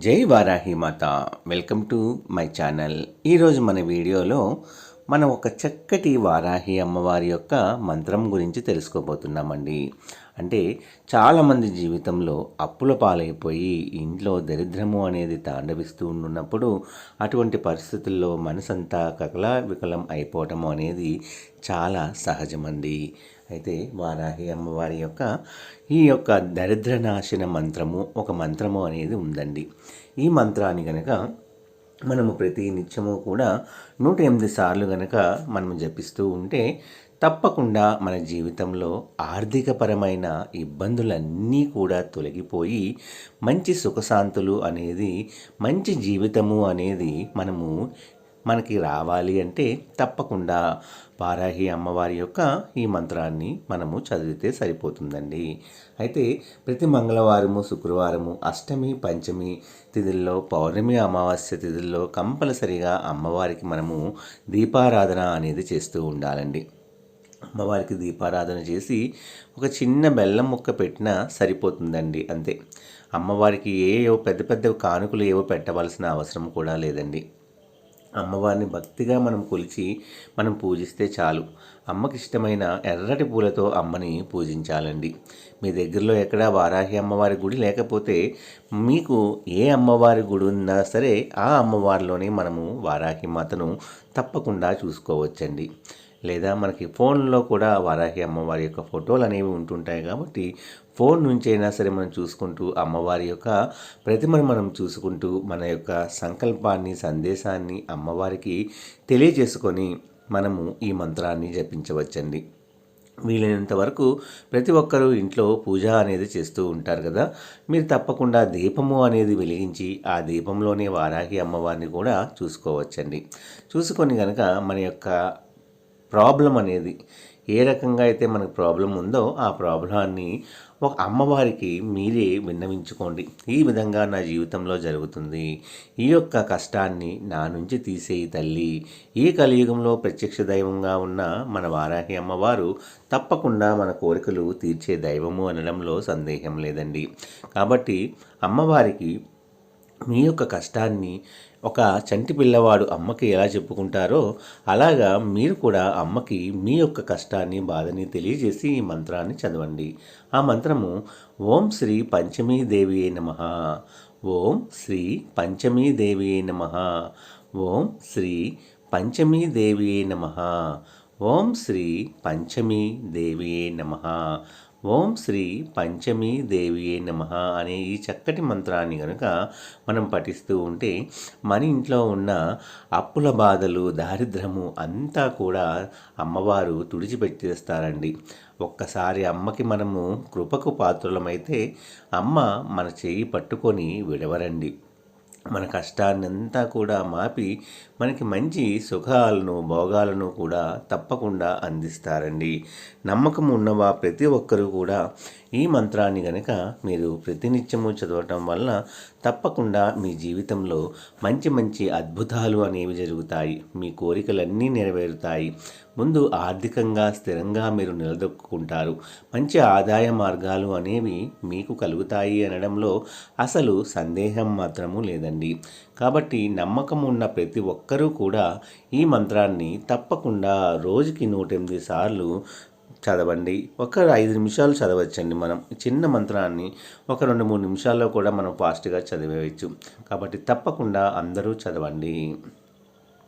జై వారాహి మాత. Welcome to my channel. ఈరోజు మన వీడియోలో మనం ఒక చక్కటి వారాహి అమ్మవారి యొక్క మంత్రం గురించి తెలుసుకోబోతున్నామండి. అంటే చాలామంది జీవితంలో అప్పుల పాలైపోయి ఇంట్లో దరిద్రము అనేది తాండవిస్తూ ఉన్నప్పుడు అటువంటి పరిస్థితుల్లో మనసంతా కకలా వికలం అయిపోవటం అనేది చాలా సహజమండి. అయితే వారాహి అమ్మవారి యొక్క ఈ యొక్క దరిద్రనాశన మంత్రము ఒక మంత్రము అనేది ఉందండి. ఈ మంత్రాన్ని కనుక మనము ప్రతి నిత్యము కూడా నూట ఎనిమిది సార్లు గనక మనం జపిస్తూ ఉంటే తప్పకుండా మన జీవితంలో ఆర్థికపరమైన ఇబ్బందులన్నీ కూడా తొలగిపోయి మంచి సుఖశాంతులు అనేది మంచి జీవితము అనేది మనము మనకి రావాలి అంటే తప్పకుండా వారాహి అమ్మవారి యొక్క ఈ మంత్రాన్ని మనము చదివితే సరిపోతుందండి. అయితే ప్రతి మంగళవారము శుక్రవారము అష్టమి పంచమి తిథుల్లో పౌర్ణమి అమావాస్య తిథుల్లో కంపల్సరిగా అమ్మవారికి మనము దీపారాధన అనేది చేస్తూ ఉండాలండి. అమ్మవారికి దీపారాధన చేసి ఒక చిన్న బెల్లం ముక్క పెట్టినా సరిపోతుందండి అంతే. అమ్మవారికి ఏ పెద్ద పెద్ద కానుకలు ఏవో పెట్టవలసిన అవసరం కూడా లేదండి. అమ్మవారిని భక్తిగా మనం కొలిచి మనం పూజిస్తే చాలు. అమ్మకి ఇష్టమైన ఎర్రటి పూలతో అమ్మని పూజించాలండి. మీ దగ్గరలో ఎక్కడా వారాహి అమ్మవారి గుడి లేకపోతే మీకు ఏ అమ్మవారి గుడి ఉన్నా సరే ఆ అమ్మవారిలోనే మనము వారాహి మాతను తప్పకుండా చూసుకోవచ్చండి. లేదా మనకి ఫోన్లో కూడా వారాహి అమ్మవారి యొక్క ఫోటోలు అనేవి ఉంటుంటాయి కాబట్టి ఫోన్ నుంచి అయినా సరే మనం చూసుకుంటూ అమ్మవారి యొక్క ప్రతిమను మనం చూసుకుంటూ మన యొక్క సంకల్పాన్ని సందేశాన్ని అమ్మవారికి తెలియజేసుకొని మనము ఈ మంత్రాన్ని జపించవచ్చండి. వీలైనంత వరకు ప్రతి ఒక్కరూ ఇంట్లో పూజ అనేది చేస్తూ ఉంటారు కదా. మీరు తప్పకుండా దీపము అనేది వెలిగించి ఆ దీపంలోనే వారాహి అమ్మవారిని కూడా చూసుకోవచ్చండి. చూసుకొని కనుక మన యొక్క ప్రాబ్లం అనేది ఏ రకంగా అయితే మనకు ప్రాబ్లం ఉందో ఆ ప్రాబ్లాన్ని ఒక అమ్మవారికి మీరే విన్నవించుకోండి. ఈ విధంగా నా జీవితంలో జరుగుతుంది. ఈ యొక్క కష్టాన్ని నా నుంచి తీసేయి తల్లి. ఈ కలియుగంలో ప్రత్యక్ష దైవంగా ఉన్న మన వారాహి అమ్మవారు తప్పకుండా మన కోరికలు తీర్చే దైవము అనడంలో సందేహం లేదండి. కాబట్టి అమ్మవారికి మీ యొక్క కష్టాన్ని ఒక చంటి పిల్లవాడు అమ్మకి ఎలా చెప్పుకుంటారో అలాగా మీరు కూడా అమ్మకి మీ యొక్క కష్టాన్ని బాధని తెలియజేసి ఈ మంత్రాన్ని చదవండి. ఆ మంత్రము ఓం శ్రీ పంచమీ దేవి నమ. ఓం శ్రీ పంచమీ దేవి నమ. ఓం శ్రీ పంచమీ దేవి నమ. ఓం శ్రీ పంచమీ దేవి నమ. ఓం శ్రీ పంచమీ దేవియే నమ అనే ఈ చక్కటి మంత్రాన్ని కనుక మనం పఠిస్తూ ఉంటే మన ఇంట్లో ఉన్న అప్పుల బాధలు దారిద్రము అంతా కూడా అమ్మవారు తుడిచిపెట్టేస్తారండి. ఒక్కసారి అమ్మకి మనము కృపకు పాత్రలమైతే అమ్మ మన చేయి పట్టుకొని విడవరండి. మన కష్టాన్నంతా కూడా మాపి మనకి మంచి సుఖాలను భోగాలను కూడా తప్పకుండా అందిస్తారండి. నమ్మకం ఉన్నవా ప్రతి ఒక్కరూ కూడా ఈ మంత్రాన్ని గనక మీరు ప్రతినిత్యము చదవటం వలన తప్పకుండా మీ జీవితంలో మంచి మంచి అద్భుతాలు అనేవి జరుగుతాయి. మీ కోరికలన్నీ నెరవేరుతాయి. ముందు ఆర్థికంగా స్థిరంగా మీరు నిలదొక్కుంటారు. మంచి ఆదాయ మార్గాలు అనేవి మీకు కలుగుతాయి అనడంలో అసలు సందేహం మాత్రము లేదండి. కాబట్టి నమ్మకం ఉన్న ప్రతి ఒక్కరూ కూడా ఈ మంత్రాన్ని తప్పకుండా రోజుకి నూట ఎనిమిది సార్లు చదవండి. ఒక ఐదు నిమిషాలు చదవచ్చండి మనం. చిన్న మంత్రాన్ని ఒక రెండు మూడు నిమిషాల్లో కూడా మనం ఫాస్ట్గా చదివేయచ్చు. కాబట్టి తప్పకుండా అందరూ చదవండి.